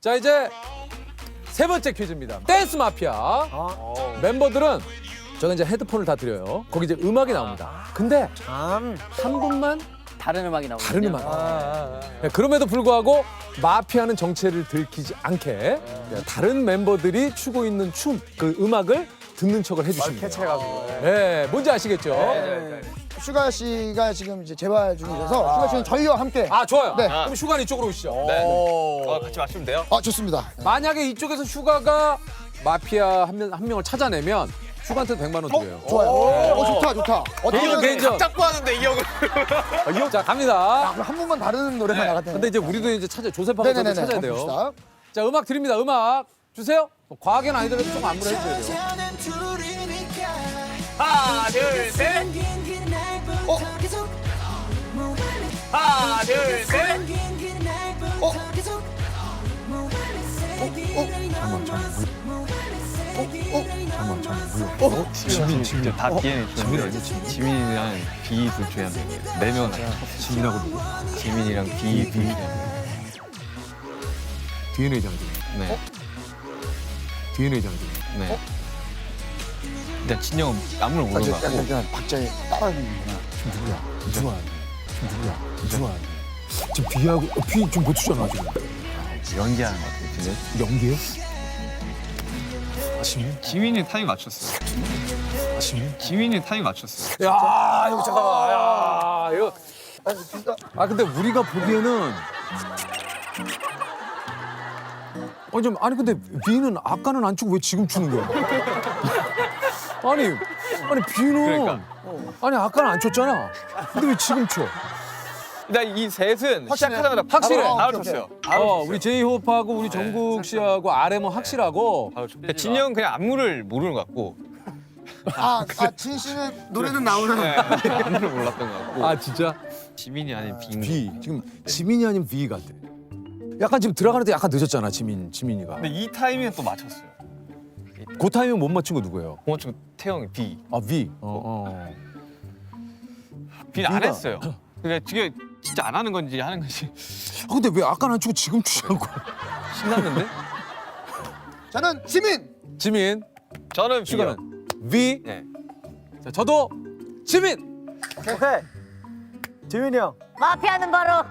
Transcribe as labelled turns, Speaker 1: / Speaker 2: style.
Speaker 1: 자 이제 세 번째 퀴즈입니다. 댄스 마피아 멤버들은 저는 이제 헤드폰을 다 드려요. 거기 이제 음악이 나옵니다. 근데 한 분만
Speaker 2: 다른 음악이 나오거든요.
Speaker 1: 다른 음악. 네, 그럼에도 불구하고 마피아는 정체를 들키지 않게 네, 다른 멤버들이 추고 있는 춤 그 음악을 듣는 척을 해주시면 돼요.
Speaker 3: 캐치해가지고.
Speaker 1: 네, 뭔지 아시겠죠?
Speaker 4: 슈가 씨가 지금 이제 재활 중이라서 슈가 씨는 저희와 함께
Speaker 1: 아 좋아요.
Speaker 4: 네.
Speaker 1: 그럼 슈가는 이쪽으로 오시죠.
Speaker 3: 네. 어, 같이 맞추면 돼요?
Speaker 4: 아 좋습니다.
Speaker 1: 만약에 이쪽에서 슈가가 마피아 한, 명, 한 명을 찾아내면 슈가한테 100만 원 드려요.
Speaker 4: 좋아요. 어 좋다 좋다. 어떻게
Speaker 1: 개인전 개인전.
Speaker 3: 짝고 하는데 이 형은.
Speaker 1: 자 갑니다.
Speaker 4: 한 분만 다른 노래만 나갔다.
Speaker 1: 근데 이제 우리도 이제 찾아 조세파가 저도
Speaker 4: 네네네.
Speaker 1: 찾아야 돼요.
Speaker 4: 봅시다.
Speaker 1: 자 음악 드립니다. 음악 주세요. 뭐 과하게는 아니더라도 조금 안무를 해줘야 돼요.
Speaker 3: 하나, 둘, 셋.
Speaker 4: 어?
Speaker 3: 하나, 둘, 셋.
Speaker 4: 어?
Speaker 5: 지민 진짜 다 DNA 좋은데 지민이랑 비도 줘야 돼. 네명 지민하고 누구? 지민이랑 비 비.
Speaker 1: DNA잖아.
Speaker 5: 네.
Speaker 1: DNA잖아.
Speaker 5: 네. 일단 진영 아무를
Speaker 4: 아,
Speaker 5: 모르는 저거 같고
Speaker 4: 약간 그냥 박자에 따라하는구나.
Speaker 1: 지금 누구야? 누구야? 지금 누구야? 누구야? 지금 비하고 어, 비좀 못추잖아 지금.
Speaker 5: 연기하는 것 같은데.
Speaker 1: 연기해? 아시미?
Speaker 5: 지민이 타임 맞췄어.
Speaker 1: 아시미?
Speaker 5: 지민이 타임 맞췄어.
Speaker 1: 야 이거 잠깐만. 야 이거. 아 근데 우리가 보기에는 아니 좀 아니 근데 비는 아까는 안 추고 왜 지금 추는 거야? 아니 아니 비는
Speaker 5: 그러니까.
Speaker 1: 아니 아까는 안 췄잖아. 근데 왜 지금 춰?
Speaker 3: 일단 이 셋은. 시작하자마자
Speaker 1: 확실해.
Speaker 3: 바로, 바로
Speaker 4: 오케이.
Speaker 3: 쳤어요. 바로
Speaker 1: 어
Speaker 3: 쳤어요.
Speaker 1: 우리 제이홉하고 우리 정국 씨하고 RM은 확실하고
Speaker 3: 바로 쳤어요.
Speaker 5: 그러니까 진영 그냥 안무를 모르는 것 같고
Speaker 4: 아, 아, 진 씨는 노래는 나오는.
Speaker 3: 네.
Speaker 5: 안무를 몰랐던 것 같고.
Speaker 1: 아 진짜
Speaker 5: 지민이 아닌 비인 거.
Speaker 1: B 지금 지민이 아닌 B 같아. 약간 지금 들어가는데 약간 늦었잖아 지민 지민이가.
Speaker 5: 근데 이 타이밍에 또 맞췄어요.
Speaker 1: 그 타이밍 못 맞춘 거 누구예요?
Speaker 5: 공원중 태영이 B.
Speaker 1: 아 V. 어, 어.
Speaker 5: B는 안 했어요. 그러니까 지금 진짜 안 하는 건지 하는 건지
Speaker 1: 아 근데 왜 아까는 안 추고 지금 추냐고.
Speaker 5: 신났는데?
Speaker 4: 저는 지민.
Speaker 1: 지민
Speaker 3: 저는.
Speaker 1: 슈가는 V.
Speaker 3: 네.
Speaker 1: 자 저도 지민.
Speaker 6: 지민이 형.
Speaker 2: 마피아는 바로